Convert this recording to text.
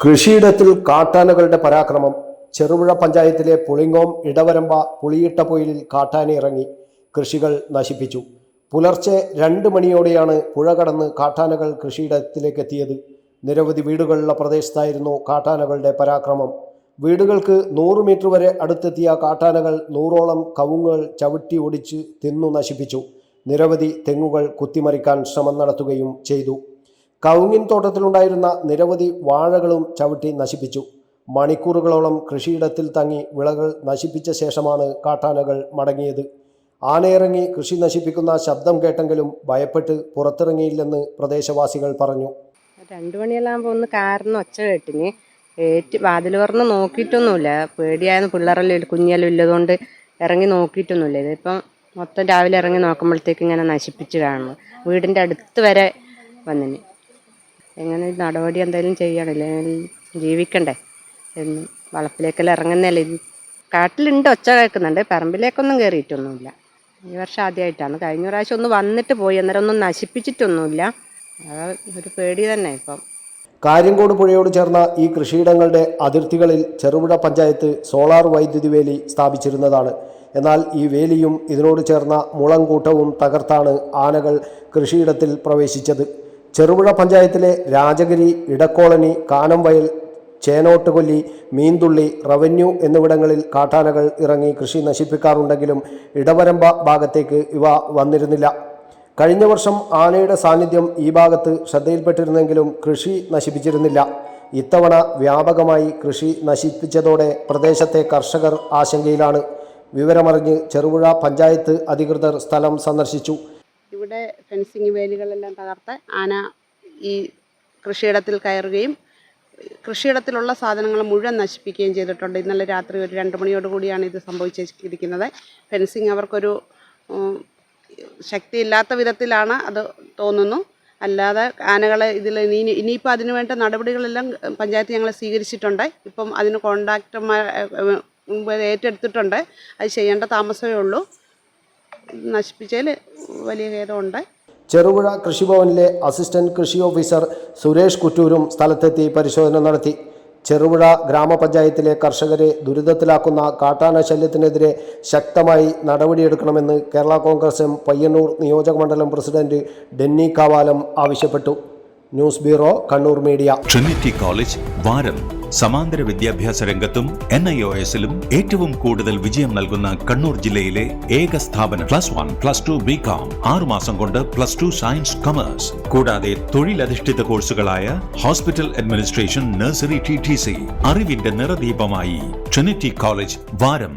കൃഷിയിടത്തിൽ കാട്ടാനകളുടെ പരാക്രമം. ചെറുപുഴ പഞ്ചായത്തിലെ പുളിങ്ങോം ഇടവരമ്പ പുളിയിട്ട പുയിലിൽ കാട്ടാന ഇറങ്ങി. കൃഷികൾ നശിപ്പിച്ചു. പുലർച്ചെ രണ്ട് മണിയോടെയാണ് പുഴ കടന്ന് കാട്ടാനകൾ കൃഷിയിടത്തിലേക്ക് എത്തിയത്. നിരവധി വീടുകളുള്ള പ്രദേശത്തായിരുന്നു കാട്ടാനകളുടെ പരാക്രമം. വീടുകൾക്ക് നൂറ് മീറ്റർ വരെ അടുത്തെത്തിയ കാട്ടാനകൾ നൂറോളം കവുങ്ങുകൾ ചവിട്ടി ഒടിച്ച് തിന്നു നശിപ്പിച്ചു. നിരവധി തെങ്ങുകൾ കുത്തിമറിക്കാൻ ശ്രമം നടത്തുകയും ചെയ്തു. കവുങ്ങിൻ തോട്ടത്തിലുണ്ടായിരുന്ന നിരവധി വാഴകളും ചവിട്ടി നശിപ്പിച്ചു. മണിക്കൂറുകളോളം കൃഷിയിടത്തിൽ തങ്ങി വിളകൾ നശിപ്പിച്ച ശേഷമാണ് കാട്ടാനകൾ മടങ്ങിയത്. ആനയിറങ്ങി കൃഷി നശിപ്പിക്കുന്ന ശബ്ദം കേട്ടെങ്കിലും ഭയപ്പെട്ട് പുറത്തിറങ്ങിയില്ലെന്ന് പ്രദേശവാസികൾ പറഞ്ഞു. രണ്ടു മണിയെല്ലാം ഒന്ന് കാറിന് ഒച്ച കേട്ടിന്. ഏറ്റ് വാതിൽ പറഞ്ഞ് നോക്കിയിട്ടൊന്നുമില്ല. പേടിയായിരുന്നു പിള്ളേരെല്ലാം കുഞ്ഞെല്ലാം ഇല്ലതുകൊണ്ട് ഇറങ്ങി നോക്കിയിട്ടൊന്നുമില്ല. ഇതിപ്പം മൊത്തം രാവിലെ ഇറങ്ങി നോക്കുമ്പോഴത്തേക്ക് ഇങ്ങനെ നശിപ്പിച്ച് കാണുന്നു. വീടിന്റെ അടുത്ത് വരെ വന്നിന്. എങ്ങനെ നടപടി എന്തെങ്കിലും ചെയ്യണില്ലേ? ജീവിക്കണ്ടേ? എന്ന് വളപ്പിലേക്കെല്ലാം ഇറങ്ങുന്നല്ലേ? ഇത് കാട്ടിലുണ്ട് ഒച്ച കേൾക്കുന്നുണ്ട്. പറമ്പിലേക്കൊന്നും കയറിയിട്ടൊന്നുമില്ല ഈ വർഷം ആദ്യമായിട്ടാണ് കഴിഞ്ഞ പ്രാവശ്യം ഒന്ന് വന്നിട്ട് പോയി. അന്നേരം ഒന്നും നശിപ്പിച്ചിട്ടൊന്നുമില്ല. അത് ഒരു പേടി തന്നെ ഇപ്പം. കാര്യങ്കോട് പുഴയോട് ചേർന്ന ഈ കൃഷിയിടങ്ങളുടെ അതിർത്തികളിൽ ചെറുപുഴ പഞ്ചായത്ത് സോളാർ വൈദ്യുതി വേലി സ്ഥാപിച്ചിരുന്നതാണ്. എന്നാൽ ഈ വേലിയും ഇതിനോട് ചേർന്ന മുളങ്കൂട്ടവും തകർത്താണ് ആനകൾ കൃഷിയിടത്തിൽ പ്രവേശിച്ചത്. ചെറുപുഴ പഞ്ചായത്തിലെ രാജഗിരി ഇടക്കോളനി കാനംവയൽ ചേനോട്ടുകൊല്ലി മീന്തുള്ളി റവന്യൂ എന്നിവിടങ്ങളിൽ കാട്ടാനകൾ ഇറങ്ങി കൃഷി നശിപ്പിക്കാറുണ്ടെങ്കിലും ഇടവരമ്പ ഭാഗത്തേക്ക് ഇവ വന്നിരുന്നില്ല. കഴിഞ്ഞ വർഷം ആനയുടെ സാന്നിധ്യം ഈ ഭാഗത്ത് ശ്രദ്ധയിൽപ്പെട്ടിരുന്നെങ്കിലും കൃഷി നശിപ്പിച്ചിരുന്നില്ല. ഇത്തവണ വ്യാപകമായി കൃഷി നശിപ്പിച്ചതോടെ പ്രദേശത്തെ കർഷകർ ആശങ്കയിലാണ്. വിവരമറിഞ്ഞ് ചെറുപുഴ പഞ്ചായത്ത് അധികൃതർ സ്ഥലം സന്ദർശിച്ചു. ഇവിടെ ഫെൻസിങ് വേലികളെല്ലാം തകർത്ത് ആന ഈ കൃഷിയിടത്തിൽ കയറുകയും കൃഷിയിടത്തിലുള്ള സാധനങ്ങൾ മുഴുവൻ നശിപ്പിക്കുകയും ചെയ്തിട്ടുണ്ട്. ഇന്നലെ രാത്രി ഒരു രണ്ട് മണിയോട് കൂടിയാണ് ഇത് സംഭവിച്ചിരിക്കുന്നത്. ഫെൻസിങ് അവർക്കൊരു ശക്തിയില്ലാത്ത വിധത്തിലാണ് അത് തോന്നുന്നു. അല്ലാതെ ആനകളെ ഇതിൽ ഇനി ഇനിയിപ്പോൾ അതിനു വേണ്ട നടപടികളെല്ലാം പഞ്ചായത്ത് ഞങ്ങൾ സ്വീകരിച്ചിട്ടുണ്ട്. ഇപ്പം അതിന് കോൺട്രാക്ടർമാർ ഏറ്റെടുത്തിട്ടുണ്ട്. അത് ചെയ്യേണ്ട താമസമേ ഉള്ളൂ. നശിപ്പിച്ചതിൽ വലിയ ഖേദമുണ്ട് ചെറുപുഴ കൃഷിഭവനിലെ അസിസ്റ്റന്റ് കൃഷി ഓഫീസർ സുരേഷ് കുറ്റൂരും സ്ഥലത്തെത്തി പരിശോധന നടത്തി. ചെറുപുഴ ഗ്രാമപഞ്ചായത്തിലെ കർഷകരെ ദുരിതത്തിലാക്കുന്ന കാട്ടാന ശല്യത്തിനെതിരെ ശക്തമായി നടപടിയെടുക്കണമെന്ന് കേരള കോൺഗ്രസ് പയ്യന്നൂർ പയ്യന്നൂർ നിയോജകമണ്ഡലം പ്രസിഡന്റ് ഡെന്നി കാവാലം ആവശ്യപ്പെട്ടു. News bureau Kannur media. Trinity college വാരം സമാന്തര വിദ്യാഭ്യാസ രംഗത്തും എൻ ഐ ഒ എസിലും ഏറ്റവും കൂടുതൽ വിജയം നൽകുന്ന കണ്ണൂർ ജില്ലയിലെ ഏക സ്ഥാപനം plus one plus two B com ആറുമാസം കൊണ്ട് പ്ലസ് ടു സയൻസ് കൊമേഴ്സ് കൂടാതെ തൊഴിലധിഷ്ഠിത കോഴ്സുകളായ hospital administration nursery T T C അറിവിന്റെ നിറദീപമായി ട്രിനിറ്റി കോളേജ് വാരം